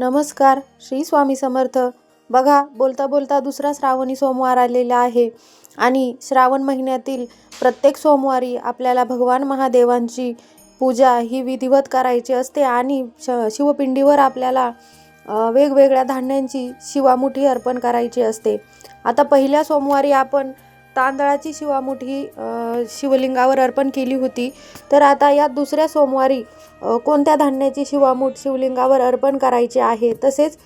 नमस्कार श्री स्वामी समर्थ. बघा बोलता बोलता दुसरा श्रावणी सोमवार आलेला आहे आणि श्रावण महिन्यातील प्रत्येक सोमवारी आपल्याला भगवान महादेवांची पूजा ही विधिवत करायची असते आणि श शिवपिंडीवर आपल्याला वेगवेगळ्या धान्यांची शिवामुठी अर्पण करायची असते. आता पहिल्या सोमवारी आपण तांदळाची शिवामुठी शिवलिंगावर अर्पण केली होती. तर आता या दुसऱ्या सोमवारी कोणत्या धान्याची शिवामूठ शिवलिंगावर अर्पण करायची आहे? तसेच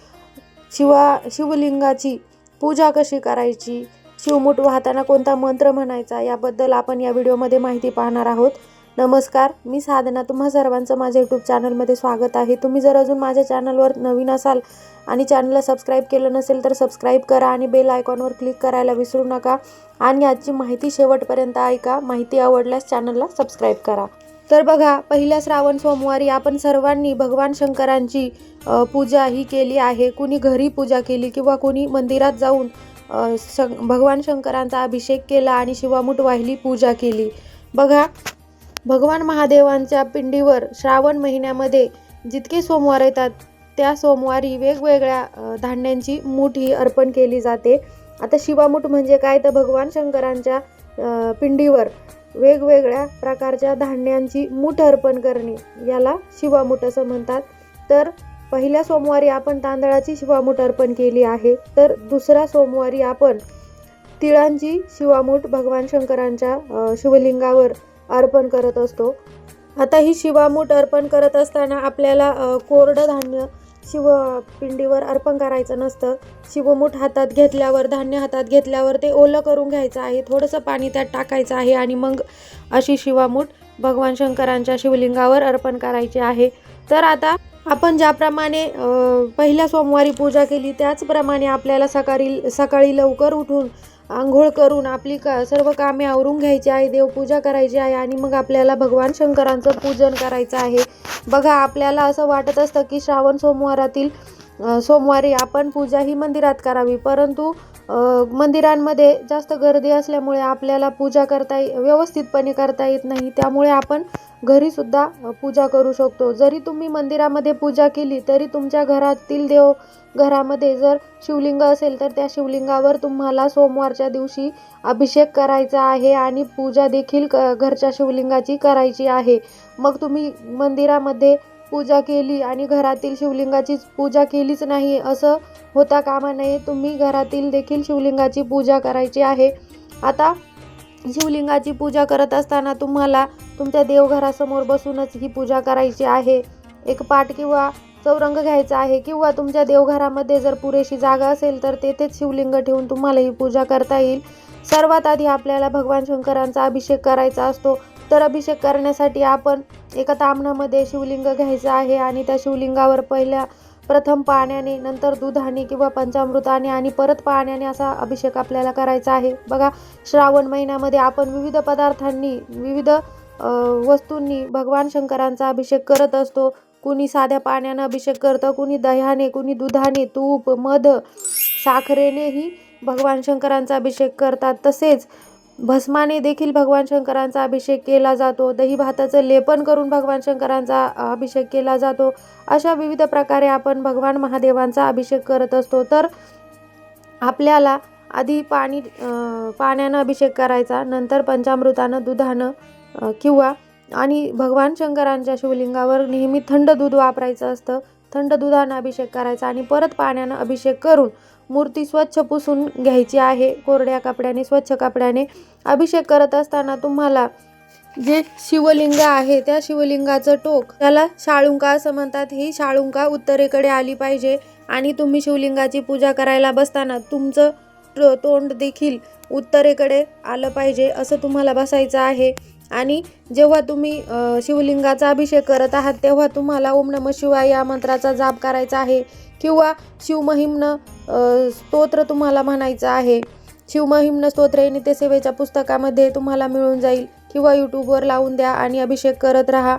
शिवा शिवलिंगाची पूजा कशी करायची? शिवमूठ वाहताना कोणता मंत्र म्हणायचा? याबद्दल आपण या व्हिडिओमध्ये माहिती पाहणार आहोत. नमस्कार मी साधना. तुम्हा सर्वांचं माझ्या यूट्यूब चॅनलमध्ये स्वागत आहे. तुम्ही जर अजून माझ्या चॅनलवर नवीन असाल आणि चॅनलला सबस्क्राईब केलं नसेल तर सबस्क्राईब करा आणि बेल आयकॉनवर क्लिक करायला विसरू नका. आणि आजची माहिती शेवटपर्यंत ऐका. माहिती आवडल्यास चॅनलला सबस्क्राईब करा. तर बघा पहिल्या श्रावण सोमवारी आपण सर्वांनी भगवान शंकरांची पूजा ही केली आहे. कुणी घरी पूजा केली किंवा कुणी मंदिरात जाऊन शं भगवान शंकरांचा अभिषेक केला आणि शिवामूठ वाहिली पूजा केली. बघा भगवान महादेवांच्या पिंडीवर श्रावण महिन्यामध्ये जितके सोमवार येतात त्या सोमवारी वेगवेगळ्या धान्यांची मूठ ही अर्पण केली जाते. आता शिवामूठ म्हणजे काय? तर भगवान शंकरांच्या पिंडीवर वेगवेगळ्या प्रकारच्या धान्यांची मूठ अर्पण करणे याला शिवामूठ असं म्हणतात. तर पहिल्या सोमवारी आपण तांदळाची शिवामूठ अर्पण केली आहे. तर दुसऱ्या सोमवारी आपण तिळांची शिवामूठ भगवान शंकरांच्या शिवलिंगावर अर्पण करत असतो. आता ही शिवामूठ अर्पण करत असताना आपल्याला कोरडं धान्य शिवपिंडीवर अर्पण करायचं नसतं. शिवमूठ हातात घेतल्यावर धान्य हातात घेतल्यावर ते ओलं करून घ्यायचं आहे. थोडंसं पाणी त्यात टाकायचं आहे आणि मग अशी शिवामूठ भगवान शंकरांच्या शिवलिंगावर अर्पण करायची आहे. तर आता आपण ज्याप्रमाणे पहिल्या सोमवारी पूजा केली त्याचप्रमाणे आपल्याला सकाळी सकाळी लवकर उठून आंघोळ करून आपली का सर्व कामे आवरून घ्यायची आहे देवपूजा करायची आहे आणि मग आपल्याला भगवान शंकरांचं पूजन करायचं आहे. बघा आपल्याला असं वाटत असतं की श्रावण सोमवारातील सोमवारी आपण पूजा ही मंदिरात करावी परंतु मंदिरांमध्ये जास्त गर्दी असल्यामुळे आपल्याला पूजा करता व्यवस्थितपणे करता येत नाही. त्यामुळे आपण घरीसुद्धा पूजा करू शकतो. जरी तुम्ही मंदिरामध्ये पूजा केली तरी तुमच्या घरातील देव घरामध्ये जर शिवलिंग असेल तर त्या शिवलिंगावर तुम्हाला सोमवारच्या दिवशी अभिषेक करायचा आहे आणि पूजा देखील क घरच्या शिवलिंगाची करायची आहे. मग तुम्ही मंदिरामध्ये पूजा केली आणि घरातील शिवलिंगाची पूजा केलीच नाही असं होता कामा नये. तुम्ही घरातील देखील शिवलिंगाची पूजा करायची आहे. आता शिवलिंगाची पूजा करत असताना तुम्हाला तुमच्या देवघरासमोर बसूनच ही पूजा करायची आहे. एक पाट किंवा चौरंग घ्यायचा आहे किंवा तुमच्या देवघरामध्ये जर पुरेशी जागा असेल तर तेथेच शिवलिंग ठेवून तुम्हाला ही पूजा करता येईल. सर्वात आधी आपल्याला भगवान शंकरांचा अभिषेक करायचा असतो. तर अभिषेक करण्यासाठी आपण एका तामणामध्ये शिवलिंग घ्यायचं आहे आणि त्या शिवलिंगावर पहिल्या प्रथम पाण्याने नंतर दुधाने किंवा पंचामृताने आणि परत पाण्याने असा अभिषेक आपल्याला करायचा आहे. बघा श्रावण महिन्यामध्ये आपण विविध पदार्थांनी विविध वस्तूंनी भगवान शंकरांचा अभिषेक करत असतो. कुणी साध्या पाण्यानं अभिषेक करतं कुणी दह्याने कुणी दुधाने तूप मध साखरेनेही भगवान शंकरांचा अभिषेक करतात. तसेच भस्माने देखील भगवान शंकरांचा अभिषेक केला जातो. दही भाताचं लेपन करून भगवान शंकरांचा अभिषेक केला जातो. अशा विविध प्रकारे आपण भगवान महादेवांचा अभिषेक करत असतो. तर आपल्याला आधी पाणी पाण्यानं अभिषेक करायचा नंतर पंचामृतानं दुधानं किंवा आणि भगवान शंकरांच्या शिवलिंगावर नेहमी थंड दूध वापरायचं असतं. थंड दुधानं अभिषेक करायचा आणि परत पाण्यानं अभिषेक करून मूर्ती स्वच्छ पुसून घ्यायची आहे. कोरड्या कपड्याने स्वच्छ कपड्याने अभिषेक करत असताना तुम्हाला जे शिवलिंग आहे त्या शिवलिंगाचं टोक त्याला शाळुंका असं म्हणतात. ही शाळुंका उत्तरेकडे आली पाहिजे आणि तुम्ही शिवलिंगाची पूजा करायला बसताना तुमचं तोंड देखील उत्तरेकडे आलं पाहिजे असं तुम्हाला बसायचं आहे. आणि जेव्हा तुम्ही शिवलिंगाचा अभिषेक करत आहात तेव्हा तुम्हाला ओम नम शिवाय या मंत्राचा जाप करायचा आहे. किंवा शिवमहिमनं स्तोत्र तुम्हाला म्हणायचं आहे. शिवमहिम्न स्तोत्र हे नित्यसेवेच्या पुस्तकामध्ये तुम्हाला मिळून जाईल. किंवा यूट्यूबवर लावून द्या आणि अभिषेक करत राहा.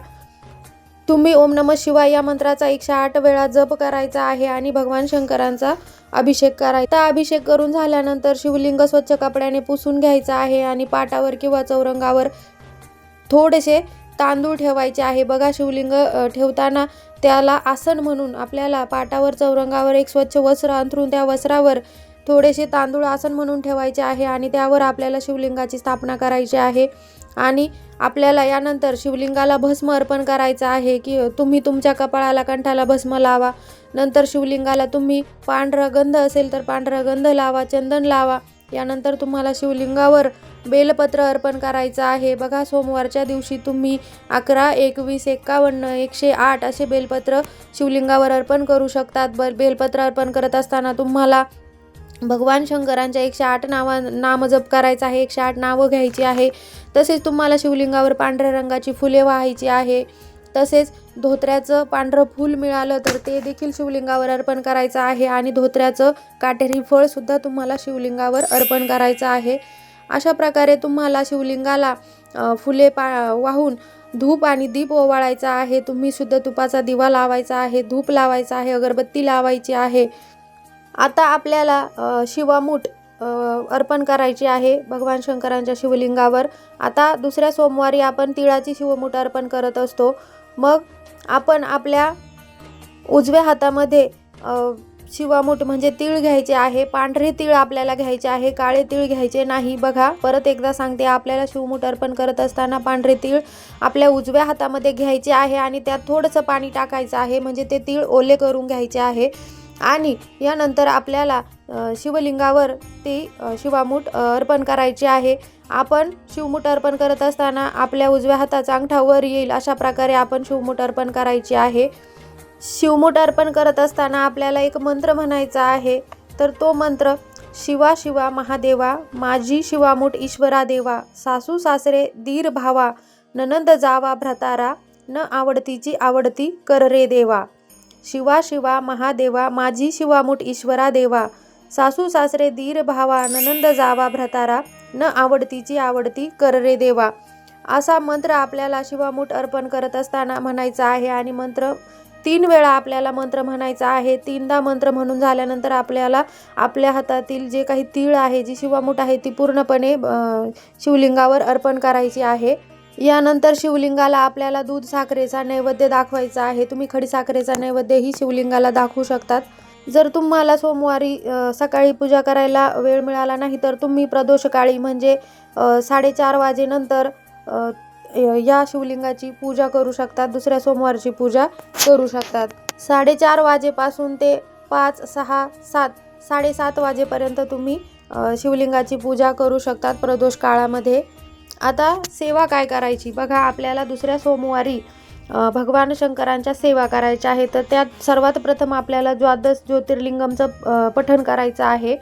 तुम्ही ओम नम शिवाय या मंत्राचा एकशे आठ वेळा जप करायचा आहे आणि भगवान शंकरांचा अभिषेक करायचा अभिषेक करून झाल्यानंतर शिवलिंग स्वच्छ कपड्याने पुसून घ्यायचं आहे आणि पाटावर किंवा चौरंगावर थोडेसे तांदूळ ठेवायचे आहे. बघा शिवलिंग ठेवताना त्याला आसन म्हणून आपल्याला पाटावर चौरंगावर एक स्वच्छ वस्त्र अंथरून त्या वस्त्रावर थोडेसे तांदूळ आसन म्हणून ठेवायचे आहे आणि त्यावर आपल्याला शिवलिंगाची स्थापना करायची आहे. आणि आपल्याला यानंतर शिवलिंगाला भस्म अर्पण करायचं आहे की तुम्ही तुमच्या कपाळाला कंठाला भस्म लावा. नंतर शिवलिंगाला तुम्ही पांढरा गंध असेल तर पांढरा गंध लावा चंदन लावा. यानंतर तुम्हाला शिवलिंगावर बेलपत्र अर्पण करायचं आहे. बघा सोमवारच्या दिवशी तुम्ही अकरा एकवीस एक्कावन्न एकशे आठ असे बेलपत्र शिवलिंगावर अर्पण करू शकतात. ब बेलपत्र अर्पण करत असताना तुम्हाला भगवान शंकरांच्या एकशे आठ नावा नामजप करायचा आहे. एकशे आठ नावं घ्यायची आहे. तसेच तुम्हाला शिवलिंगावर पांढऱ्या रंगाची फुले वाहायची आहे. तसेच धोत्र्याचं पांढरं फूल मिळालं तर ते देखील शिवलिंगावर अर्पण करायचं आहे. आणि धोत्र्याचं काटेरी फळसुद्धा तुम्हाला शिवलिंगावर अर्पण करायचं आहे. अशा प्रकारे तुम्हाला शिवलिंगाला फुले पा वाहून धूप आणि दीप ओवाळायचा आहे. तुम्ही शुद्ध तुपाचा दिवा लावायचा आहे धूप लावायचा आहे अगरबत्ती लावायची आहे. आता आपल्याला शिवामूठ अर्पण करायची आहे भगवान शंकरांच्या शिवलिंगावर. आता दुसऱ्या सोमवारी आपण तिळाची शिवमूठ अर्पण करत असतो. मग आपण आपल्या उजव्या हातामध्ये शिवामूठ म्हणजे तीळ घ्यायचे आहे पांढरे तीळ आपल्याला घ्यायचे आहे काळे तीळ घ्यायचे नाही. बघा परत एकदा सांगते आपल्याला शिवमूठ अर्पण करत असताना पांढरे तीळ आपल्या उजव्या हातामध्ये घ्यायचे आहे आणि त्यात थोडंसं पाणी टाकायचं आहे म्हणजे ते तीळ ओले करून घ्यायचे आहे. आणि यानंतर आपल्याला शिवलिंगावर ती शिवामूठ अर्पण करायची आहे. आपण शिवमुठ अर्पण करत असताना आपल्या उजव्या हाताचा अंगठा वर येईल अशा प्रकारे आपण शिवमुठ अर्पण करायची आहे. शिवमुठ अर्पण करत असताना आपल्याला एक मंत्र म्हणायचा आहे. तर तो मंत्र शिवा शिवा महादेवा माझी शिवामुठ ईश्वरा देवा सासू सासरे दीर भावा ननंद जावा भ्रतारा न आवडतीची आवडती कर रे देवा. शिवा शिवा महादेवा माझी शिवामूठ ईश्वरा देवा सासू सासरे दीर भावा ननंद जावा भ्रतारा न आवडतीची आवडती कर रे देवा. असा मंत्र आपल्याला शिवामूठ अर्पण करत असताना म्हणायचा आहे आणि मंत्र तीन वेळा आपल्याला मंत्र म्हणायचा आहे. तीनदा मंत्र म्हणून झाल्यानंतर आपल्याला आपल्या हातातील जे काही तीळ आहे जी शिवामूठ आहे ती पूर्णपणे शिवलिंगावर अर्पण करायची आहे. यानंतर शिवलिंगाला आपल्याला दूध साखरेचा नैवेद्य दाखवायचा आहे. तुम्ही खडी साखरेचा नैवेद्यही शिवलिंगाला दाखवू शकतात. जर तुम्हाला सोमवारी सकाळी पूजा करायला वेळ मिळाला नाही तर तुम्ही प्रदोषकाळी म्हणजे साडेचार वाजेनंतर या शिवलिंगाची पूजा करू शकतात दुसऱ्या सोमवारची पूजा करू शकतात. साडेचार वाजेपासून ते पाच सहा सात साडेसात वाजेपर्यंत तुम्ही शिवलिंगाची पूजा करू शकतात प्रदोष काळामध्ये आता सेवा काय करायची? बघा आपल्याला दुसऱ्या सोमवारी भगवान शंकरांच्या सेवा करायच्या आहे तर त्यात सर्वात प्रथम आपल्याला द्वादश ज्योतिर्लिंगमचं पठण करायचं आहे.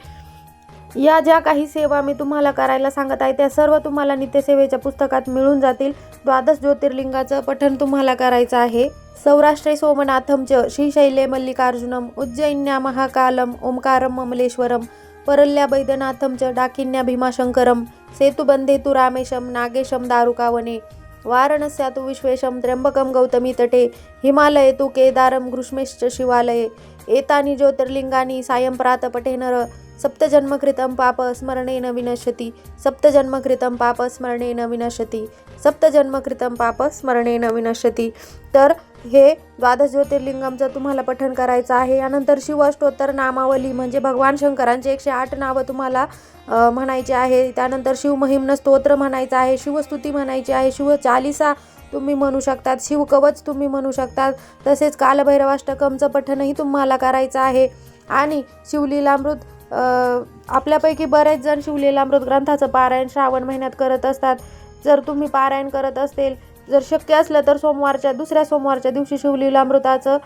या ज्या काही सेवा मी तुम्हाला करायला सांगत आहे त्या सर्व तुम्हाला नित्यसेवेच्या पुस्तकात मिळून जातील. द्वादश ज्योतिर्लिंगाचं पठण तुम्हाला करायचं आहे. सौराष्ट्रे सोमनाथम च श्रीशैले मल्लिकार्जुनम उज्जैन्या महाकालम ओंकारम ममलेश्वरम परल्या बैद्यनाथम च डाकिन्या भीमाशंकरम सेतुबंधे तु रामेशम नागेशम दारुकावने वारणस्या तु त्र्यंबकं गौतमी तटे हिमालये तु केदारं घृष्मेश्च शिवालये एतानि ज्योतिर्लिङ्गानि सायं प्रात पठेनर सप्तजन्मकृतं पाप स्मरणेन विनश्यति सप्तजन्मकृतं पाप स्मरणेन विनश्यति सप्तजन्मकृतं पाप स्मरणेन विनश्यति। तर हे द्वादश ज्योतिर्लिंगमचं तुम्हाला पठण करायचं आहे. यानंतर शिवष्टोत्तर नामावली म्हणजे भगवान शंकरांचे एकशे आठ नावं तुम्हाला म्हणायचे आहे. त्यानंतर शिवमहिम्न स्तोत्र म्हणायचं आहे. शिवस्तुती म्हणायची आहे. शिव चालिसा तुम्ही म्हणू शकतात. शिवकवच तुम्ही म्हणू शकतात. तसेच कालभैरवाष्टकमचं पठणही तुम्हाला करायचं आहे. आणि शिवलीलामृत आपल्यापैकी बरेच जण शिवलीलामृत ग्रंथाचं पारायण श्रावण महिन्यात करत असतात. जर तुम्ही पारायण करत असेल जर शक्य असलं तर सोमवारच्या दुसऱ्या सोमवारच्या दिवशी शिवलीलामृताचं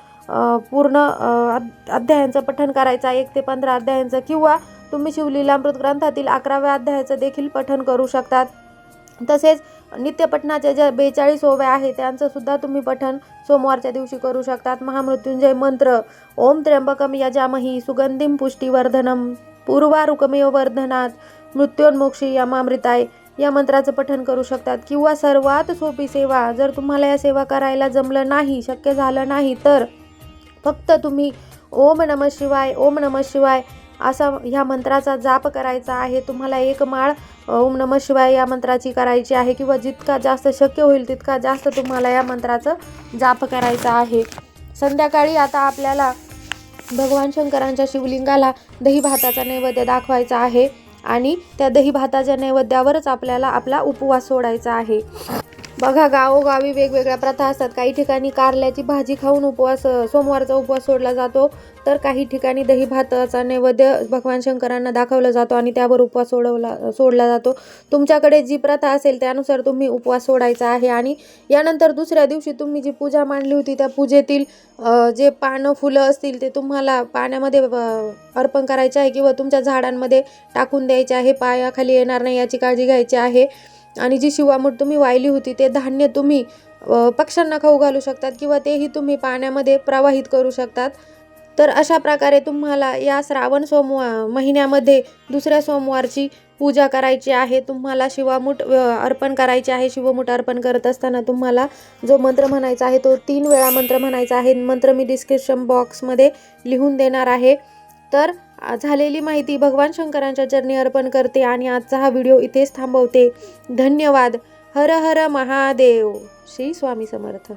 पूर्ण अ, अध्यायांचं पठण करायचं एक ते पंधरा अध्यायांचं किंवा तुम्ही शिवलीलामृत ग्रंथातील अकराव्या अध्यायाचं देखील पठण करू शकतात. तसेच नित्यपठणाच्या ज्या बेचाळीस ओव्या आहेत त्यांचं सुद्धा तुम्ही पठण सोमवारच्या दिवशी करू शकतात. महामृत्युंजय मंत्र ओम त्र्यंबकम यजामही सुगंधिम पुष्टीवर्धनम पूर्वारुकमेव वर्धनात मृत्योन्मोक्षी यमामृताय. या मंत्राचं पठण करू शकतात. किंवा सर्वात सोपी सेवा जर तुम्हाला या सेवा करायला जमलं नाही शक्य झालं नाही तर फक्त तुम्ही ओम नम शिवाय ओम नम शिवाय असा ह्या मंत्राचा जाप करायचा आहे. तुम्हाला एक माळ ओम नम शिवाय या मंत्राची करायची आहे किंवा जितका जास्त शक्य होईल तितका जास्त तुम्हाला या मंत्राचं जाप करायचा आहे. संध्याकाळी आता आपल्याला भगवान शंकरांच्या शिवलिंगाला दही भाताचा नैवेद्य दाखवायचा आहे. आणि त्या दही भाताच्या नैवेद्यावरच आपल्याला आपला उपवास सोडायचा आहे. बघा गावोगावी वेगवेगळ्या प्रथा असतात. काही ठिकाणी कारल्याची भाजी खाऊन उपवास सोमवारचा उपवास सोडला जातो तर काही ठिकाणी दही भाताचा नैवेद्य भगवान शंकरांना दाखवला जातो आणि त्यावर उपवास सोडवला सोडला जातो. तुमच्याकडे जी प्रथा असेल त्यानुसार तुम्ही उपवास सोडायचा आहे आणि यानंतर दुसऱ्या दिवशी तुम्ही जी पूजा मांडली होती त्या पूजेतील जे पानं फुलं असतील ते तुम्हाला पाण्यामध्ये अर्पण करायचे आहे किंवा तुमच्या झाडांमध्ये टाकून द्यायचे आहे पायाखाली येणार नाही याची काळजी घ्यायची आहे. आणि जी शिवामूठ तुम्ही वाहिली होती ते धान्य तुम्ही पक्ष्यांना खाऊ घालू शकतात किंवा तेही तुम्ही पाण्यामध्ये प्रवाहित करू शकतात. तर अशा प्रकारे तुम्हाला या श्रावण सोमवार महिन्यामध्ये दुसऱ्या सोमवारची पूजा करायची आहे. तुम्हाला शिवामूठ अर्पण करायची आहे. शिवमूठ अर्पण करत असताना तुम्हाला जो मंत्र म्हणायचा आहे तो तीन वेळा मंत्र म्हणायचा आहे. मंत्र मी डिस्क्रिप्शन बॉक्समध्ये लिहून देणार आहे. तर झालेली माहिती भगवान शंकरांच्या चरणी अर्पण करते आणि आजचा हा व्हिडिओ इथेच थांबवते. धन्यवाद. हर हर महादेव. श्री स्वामी समर्थ.